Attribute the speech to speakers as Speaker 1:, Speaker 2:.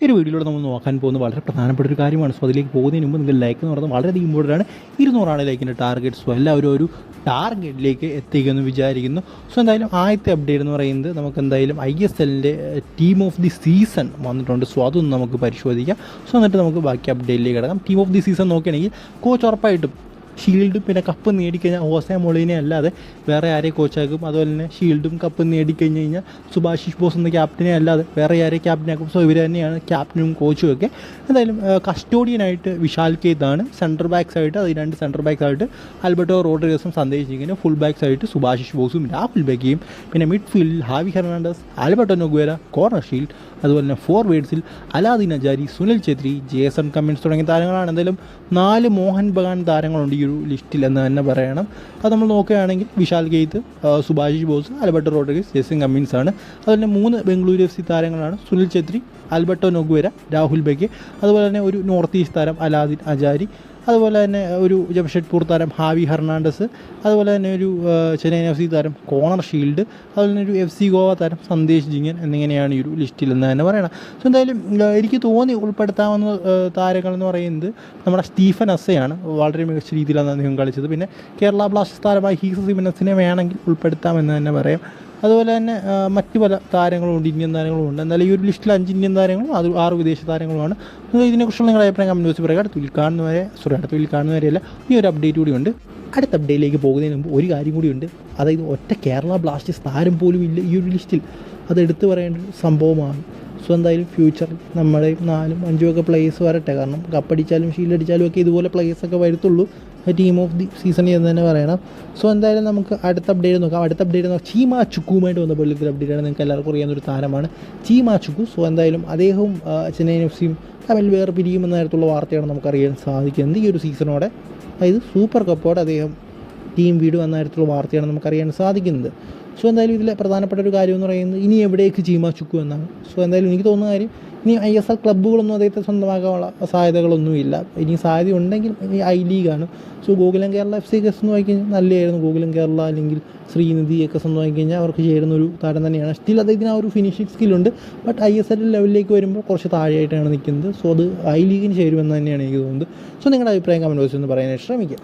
Speaker 1: ഈ ഒരു വീഡിയോയിലൂടെ നമ്മൾ നോക്കാൻ പോകുന്ന വളരെ പ്രധാനപ്പെട്ട ഒരു കാര്യമാണ്. സോ അതിലേക്ക് പോകുന്നതിന് മുമ്പ് നിങ്ങൾ ലൈക്ക് എന്ന് പറയുന്നത് വളരെയധികം ഇമ്പോർട്ടന്റ് ആണ്. ഇരുന്നൂറാണ് ലൈക്കിന്റെ ടാർഗറ്റ് സോ എല്ലാവരും ഒരു ടാർഗറ്റിലേക്ക് എത്തിക്കുമെന്ന് വിചാരിക്കുന്നു. സോ എന്തായാലും ആദ്യത്തെ അപ്ഡേറ്റ് എന്ന് പറയുന്നത് നമുക്ക് എന്തായാലും ഐ എസ് എല്ലിന്റെ ടീം ഓഫ് ദി സീസൺ വന്നിട്ടുണ്ട്. സോ അതൊന്ന് നമുക്ക് പരിശോധിക്കാം. സോ എന്നിട്ട് നമുക്ക് ബാക്കി അപ്ഡേറ്റിലേക്ക് കിടക്കാം. ടീം ഓഫ് ദി സീസൺ നോക്കുകയാണെങ്കിൽ കോച്ച് ഉറപ്പായിട്ടും ഷീൽഡും പിന്നെ കപ്പ് നേടിക്കഴിഞ്ഞാൽ ഹോസെ മൊളീനെ അല്ലാതെ വേറെ ആരെ കോച്ചാക്കും അതുപോലെ തന്നെ ഷീൽഡും കപ്പും നേടിക്കഴിഞ്ഞ് കഴിഞ്ഞാൽ സുഭാഷിഷ് ബോസ് എന്ന ക്യാപ്റ്റനെ അല്ലാതെ വേറെ ആരെ ക്യാപ്റ്റനാക്കും സോ ഇവർ തന്നെയാണ് ക്യാപ്റ്റനും കോച്ചും ഒക്കെ. എന്തായാലും കസ്റ്റോഡിയനായിട്ട് വിശാൽ കേതാണ് സെന്റർ ബാക്സ് ആയിട്ട് അത് രണ്ട് സെന്റർ ബാക്സ് ആയിട്ട് ആൽബർട്ടോ റോഡ്രിഗസും സന്ദേശിക്കുന്നു ഫുൾ ബാക്സ് ആയിട്ട് സുഭാഷിഷ് ബോസും രാഹുൽ ബേക്കിയും പിന്നെ mid മിഡ്ഫീൽഡിൽ Javi Hernandez Alberto Noguera Connor Shield അതുപോലെ തന്നെ ഫോർവേഡ്സിൽ Alaaeddine Ajaraie Sunil Chhetri Jason Cummings തുടങ്ങിയ താരങ്ങളാണ്. എന്തായാലും നാല് മോഹൻ ബഗാൻ താരങ്ങളുണ്ട് ഈ ഒരു ലിസ്റ്റിൽ എന്ന് തന്നെ പറയണം. അത് നമ്മൾ നോക്കുകയാണെങ്കിൽ Vishal Kaith Subhasish Bose Alberto Rodriguez Jason Cummings ആണ്. അതുപോലെ തന്നെ മൂന്ന് ബംഗളൂരു എഫ് സി താരങ്ങളാണ്. സുനിൽ ഛേത്രി ആൽബർട്ടോ നൊഗുവേര രാഹുൽ ബെക്കെ അതുപോലെ തന്നെ ഒരു നോർത്ത് ഈസ്റ്റ് താരം അലാദിൻ അജാരി. അതുപോലെ തന്നെ ഒരു ജംഷഡ്പൂർ താരം ഹാവി ഹെർണാണ്ടസ് അതുപോലെ തന്നെ ഒരു ചെന്നൈ ചെന്നൈയിൻ എഫ് സി താരം കോണർ ഷീൽഡ് അതുപോലെ തന്നെ ഒരു എഫ് സി ഗോവ താരം സന്ദേശ് ജിങ്ങൻ എന്നിങ്ങനെയാണ് ഈ ഒരു ലിസ്റ്റിൽ എന്ന് തന്നെ പറയണം സോ എന്തായാലും എനിക്ക് തോന്നി ഉൾപ്പെടുത്താവുന്ന താരങ്ങളെന്ന് പറയുന്നത് നമ്മുടെ സ്റ്റീഫൻ അസ്സയാണ് വളരെ മികച്ച രീതിയിലാണ് അദ്ദേഹം കളിച്ചത്. പിന്നെ കേരള ബ്ലാസ്റ്റേഴ്സ് താരമായ ഹീസ സിമിനസിനെ വേണമെങ്കിൽ ഉൾപ്പെടുത്താമെന്ന് തന്നെ പറയാം. അതുപോലെ തന്നെ മറ്റ് പല താരങ്ങളുമുണ്ട് ഇന്ത്യൻ താരങ്ങളുമുണ്ട് എന്നാലും ഈ ഒരു ലിസ്റ്റിൽ അഞ്ച് ഇന്ത്യൻ താരങ്ങളും അത് ആറ് വിദേശ താരങ്ങളുമാണ്. അപ്പോൾ ഇതിനെക്കുറിച്ചുള്ള നിങ്ങളുടെ അഭിപ്രായം കമന്റ് ബോക്സിൽ പറയുക അടുത്തുള്ളിൽ കാണുന്നവരെ സോറി അടുത്തുള്ളിൽ കാണുന്നവരെയല്ല ഈ ഒരു അപ്ഡേറ്റ് കൂടിയുണ്ട് അടുത്ത അപ്ഡേറ്റിലേക്ക് പോകുന്നതിന് മുമ്പ് ഒരു കാര്യം കൂടിയുണ്ട് അതായത് ഒറ്റ കേരള ബ്ലാസ്റ്റേഴ്സ് താരം പോലും ഇല്ല ഈ ഒരു ലിസ്റ്റിൽ. അത് എടുത്തു പറയേണ്ട ഒരു സംഭവമാണ്. സോ എന്തായാലും ഫ്യൂച്ചറിൽ നമ്മുടെ നാലും അഞ്ചും ഒക്കെ പ്ലേയേഴ്സ് വരട്ടെ. കാരണം കപ്പടിച്ചാലും ഷീൽഡ് അടിച്ചാലും ഒക്കെ ഇതുപോലെ പ്ലേസ് ഒക്കെ വരത്തുള്ളൂ. ടീം ഓഫ് ദി സീസൺ എന്ന് തന്നെ പറയണം. സോ എന്തായാലും നമുക്ക് അടുത്ത അപ്ഡേറ്റ് നോക്കാം. അടുത്ത അപ്ഡേറ്റ് നോക്കാം ചീമാ ചുക്കുമായിട്ട് വന്ന വെള്ളത്തിൽ അപ്ഡേറ്റ് ആണ്. നിങ്ങൾക്ക് എല്ലാവർക്കും അറിയാവുന്ന ഒരു താരമാണ് ചീമാ ചുക്കു സോ എന്തായാലും അദ്ദേഹവും ചെന്നൈ എഫ് സിയും തമ്മിൽ വേറെ പിരിയുമെന്ന തരത്തിലുള്ള വാർത്തയാണ് നമുക്ക് നമുക്കറിയാൻ സാധിക്കുന്നത് ഈ ഒരു സീസണോടെ അതായത് സൂപ്പർ കപ്പോടെ അദ്ദേഹം ടീം വീട് എന്ന തരത്തിലുള്ള വാർത്തയാണ് നമുക്കറിയാൻ സാധിക്കുന്നത്. സോ എന്തായാലും ഇതിലെ പ്രധാനപ്പെട്ട ഒരു കാര്യം എന്ന് പറയുന്നത് ഇനി എവിടേക്ക് ചീമാച്ചുക്കു എന്നാണ്. സോ എന്തായാലും എനിക്ക് തോന്നുന്ന കാര്യം ഇനി ഐ എസ് എൽ ക്ലബ്ബുകളൊന്നും അദ്ദേഹത്തെ സ്വന്തമാക്കാനുള്ള സാധ്യതകളൊന്നുമില്ല. ഇനി സാധ്യത ഉണ്ടെങ്കിൽ ഇനി I ലീഗാണ് so Gokulam Kerala F C ഒക്കെ സ്വന്തമായി കഴിഞ്ഞാൽ നല്ലതായിരുന്നു. ഗോകുലം കേരള അല്ലെങ്കിൽ ശ്രീനിധി ഒക്കെ സ്വന്തമായി കഴിഞ്ഞാൽ അവർക്ക് ചേരുന്ന ഒരു താരം തന്നെയാണ്. സ്റ്റിൽ അദ്ദേഹത്തിന് ആ ഒരു ഫിനിഷിംഗ് സ്കില്ലുണ്ട് ബട്ട് ഐ എസ് എൽ ലെവലിലേക്ക് വരുമ്പോൾ കുറച്ച് താഴെയായിട്ടാണ് നിൽക്കുന്നത്. സോ അത് ഐ ലീഗിന് ചേരുമെന്ന് തന്നെയാണ് എനിക്ക് തോന്നുന്നത്. സോ നിങ്ങളുടെ അഭിപ്രായം കമന്റ് ബോക്സിൽ ഒന്ന് പറയാനായിട്ട് ശ്രമിക്കുക